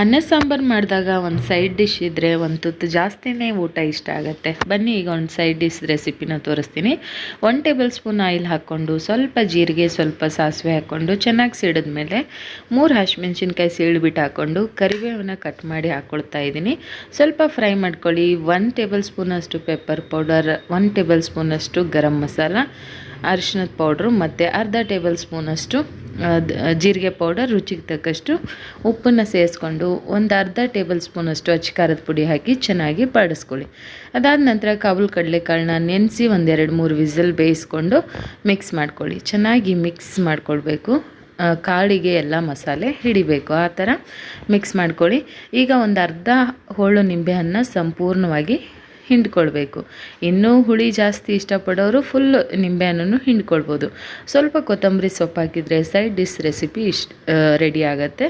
ಅನ್ನ ಸಾಂಬಾರು ಮಾಡಿದಾಗ ಒಂದು ಸೈಡ್ ಡಿಶ್ ಇದ್ದರೆ ಒಂದು ತುತ್ತು ಜಾಸ್ತಿನೇ ಊಟ ಇಷ್ಟ ಆಗುತ್ತೆ. ಬನ್ನಿ ಈಗ ಒಂದು ಸೈಡ್ ಡಿಶ್ ರೆಸಿಪಿನ ತೋರಿಸ್ತೀನಿ. ಒನ್ ಟೇಬಲ್ ಸ್ಪೂನ್ ಆಯಿಲ್ ಹಾಕ್ಕೊಂಡು ಸ್ವಲ್ಪ ಜೀರಿಗೆ, ಸ್ವಲ್ಪ ಸಾಸಿವೆ ಹಾಕ್ಕೊಂಡು ಚೆನ್ನಾಗಿ ಸಿಡಿದ್ಮೇಲೆ ಮೂರು ಹಸಿಮೆಣ್ಸಿನ್ಕಾಯಿ ಸೀಳ್ಬಿಟ್ಟು ಹಾಕ್ಕೊಂಡು ಕರಿಬೇವನ್ನ ಕಟ್ ಮಾಡಿ ಹಾಕ್ಕೊಳ್ತಾ ಇದ್ದೀನಿ. ಸ್ವಲ್ಪ ಫ್ರೈ ಮಾಡ್ಕೊಳ್ಳಿ. ಒನ್ ಟೇಬಲ್ ಸ್ಪೂನಷ್ಟು ಪೆಪ್ಪರ್ ಪೌಡರ್ ಒನ್ ಟೇಬಲ್ ಸ್ಪೂನಷ್ಟು ಗರಂ ಮಸಾಲ ಅರಿಶಿನದ ಪೌಡ್ರು ಮತ್ತು ಅರ್ಧ ಟೇಬಲ್ ಸ್ಪೂನಷ್ಟು ಜೀರಿಗೆ ಪೌಡರ್ ರುಚಿಗೆ ತಕ್ಕಷ್ಟು ಉಪ್ಪನ್ನು ಸೇರಿಸ್ಕೊಂಡು ಒಂದು ಅರ್ಧ ಟೇಬಲ್ ಸ್ಪೂನಷ್ಟು ಅಚ್ಚ ಖಾರದ ಪುಡಿ ಹಾಕಿ ಚೆನ್ನಾಗಿ ಬಾಡಿಸ್ಕೊಳ್ಳಿ. ಅದಾದ ನಂತರ ಕಾಬೂಲ್ ಕಡಲೆಕಾಳನ್ನ ನೆನೆಸಿ ಒಂದೆರಡು ಮೂರು ವಿಸಲ್ ಬೇಯಿಸ್ಕೊಂಡು ಮಿಕ್ಸ್ ಮಾಡ್ಕೊಳ್ಳಿ. ಚೆನ್ನಾಗಿ ಮಿಕ್ಸ್ ಮಾಡ್ಕೊಳ್ಬೇಕು. ಕಾಳಿಗೆ ಎಲ್ಲ ಮಸಾಲೆ ಹಿಡಿಬೇಕು. ಆ ಥರ ಮಿಕ್ಸ್ ಮಾಡ್ಕೊಳ್ಳಿ. ಈಗ ಒಂದು ಅರ್ಧ ಹೋಳು ನಿಂಬೆಹಣ್ಣು ಸಂಪೂರ್ಣವಾಗಿ ಹಿಂಡ್ಕೊಳ್ಬೇಕು. ಇನ್ನೂ ಹುಳಿ ಜಾಸ್ತಿ ಇಷ್ಟಪಡೋರು ಫುಲ್ ನಿಂಬೆಹಣ್ಣನ್ನು ಹಿಂಡ್ಕೊಳ್ಬೋದು. ಸ್ವಲ್ಪ ಕೊತ್ತಂಬರಿ ಸೊಪ್ಪು ಹಾಕಿದರೆ ಸೈಡ್ ಡಿಸ್ ರೆಸಿಪಿ ಇಷ್ಟು ರೆಡಿ ಆಗುತ್ತೆ.